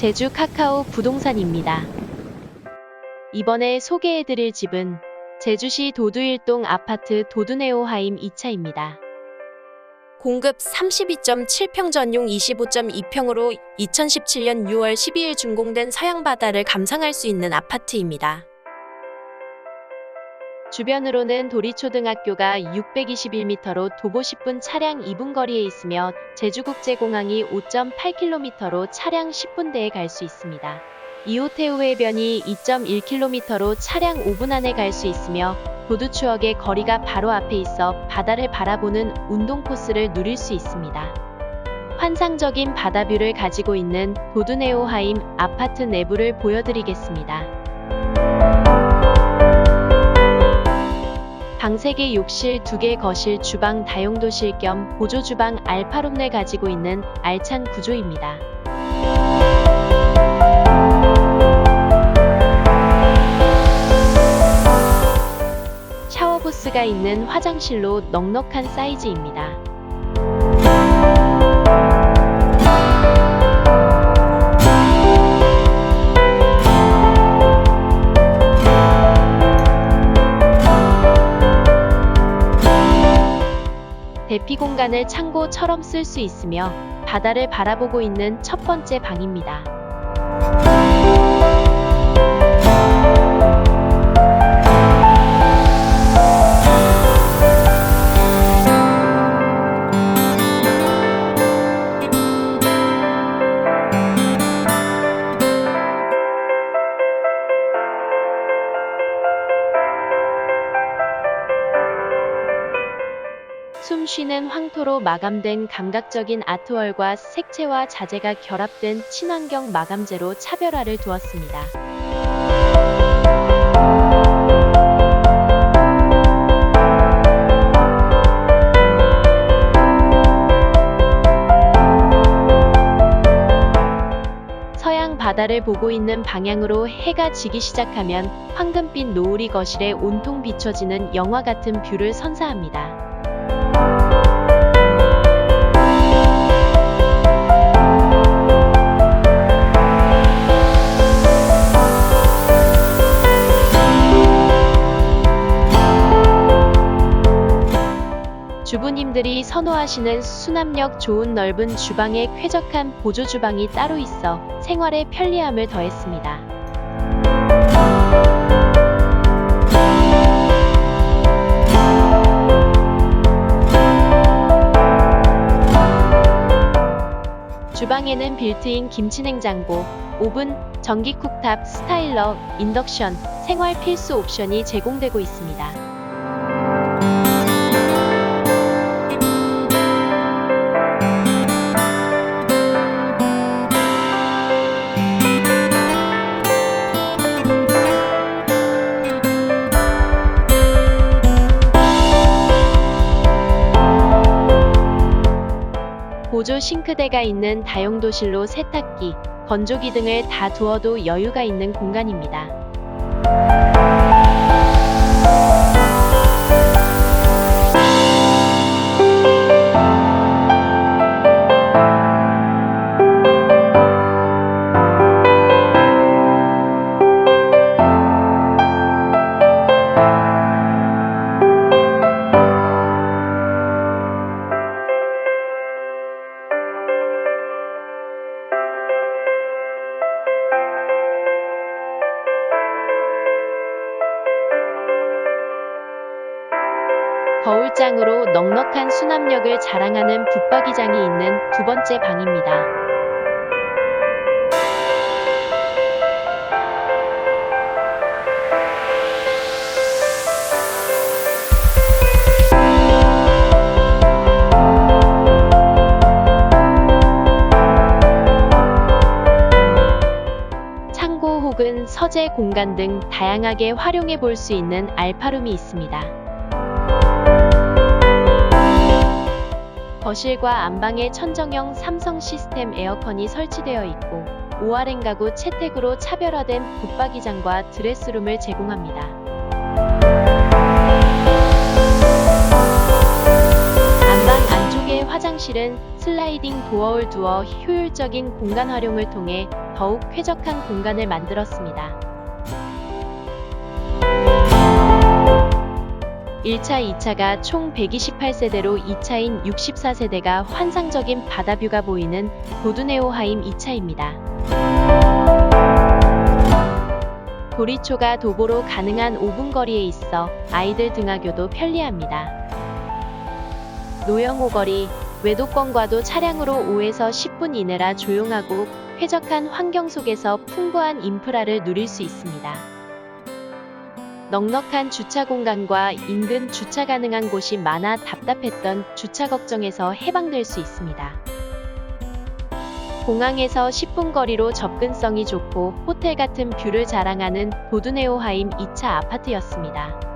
제주 카카오 부동산입니다. 이번에 소개해드릴 집은 제주시 도두일동 아파트 도두네오하임 2차입니다. 공급 32.7평 전용 25.2평으로 2017년 6월 12일 준공된 서양바다를 감상할 수 있는 아파트입니다. 주변으로는 도리초등학교가 621m로 도보 10분 차량 2분 거리에 있으며 제주국제공항이 5.8km로 차량 10분대에 갈 수 있습니다. 이호태우 해변이 2.1km로 차량 5분 안에 갈 수 있으며 도두 추억의 거리가 바로 앞에 있어 바다를 바라보는 운동 코스를 누릴 수 있습니다. 환상적인 바다뷰를 가지고 있는 도두네오하임 아파트 내부를 보여드리겠습니다. 방 3개 욕실 2개 거실 주방 다용도실 겸 보조 주방 알파룸을 가지고 있는 알찬 구조입니다. 샤워 부스가 있는 화장실로 넉넉한 사이즈입니다. 대피 공간을 창고처럼 쓸 수 있으며 바다를 바라보고 있는 첫 번째 방입니다. 숨 쉬는 황토로 마감된 감각적인 아트월과 색채와 자재가 결합된 친환경 마감재로 차별화를 두었습니다. 서양 바다를 보고 있는 방향으로 해가 지기 시작하면 황금빛 노을이 거실에 온통 비춰지는 영화 같은 뷰를 선사합니다. 주부님들이 선호하시는 수납력 좋은 넓은 주방에 쾌적한 보조 주방이 따로 있어 생활에 편리함을 더했습니다. 주방에는 빌트인 김치냉장고, 오븐, 전기 쿡탑, 스타일러, 인덕션, 생활 필수 옵션이 제공되고 있습니다. 싱크대가 있는 다용도실로 세탁기, 건조기 등을 다 두어도 여유가 있는 공간입니다. 거울장으로 넉넉한 수납력을 자랑하는 붙박이장이 있는 두 번째 방입니다. 창고 혹은 서재 공간 등 다양하게 활용해 볼 수 있는 알파룸이 있습니다. 거실과 안방에 천정형 삼성 시스템 에어컨이 설치되어 있고 오아랭 가구 채택으로 차별화된 붙박이장과 드레스룸을 제공합니다. 안방 안쪽에 화장실 사무실은 슬라이딩 도어를 두어 효율적인 공간 활용을 통해 더욱 쾌적한 공간을 만들었습니다. 1차, 2차가 총 128세대로 2차인 64세대가 환상적인 바다뷰가 보이는 도드네오하임 2차입니다. 도리초가 도보로 가능한 5분 거리에 있어 아이들 등하교도 편리합니다. 노영 오거리, 외도권과도 차량으로 5에서 10분 이내라 조용하고 쾌적한 환경 속에서 풍부한 인프라를 누릴 수 있습니다. 넉넉한 주차 공간과 인근 주차 가능한 곳이 많아 답답했던 주차 걱정에서 해방될 수 있습니다. 공항에서 10분 거리로 접근성이 좋고 호텔 같은 뷰를 자랑하는 도드네오하임 2차 아파트였습니다.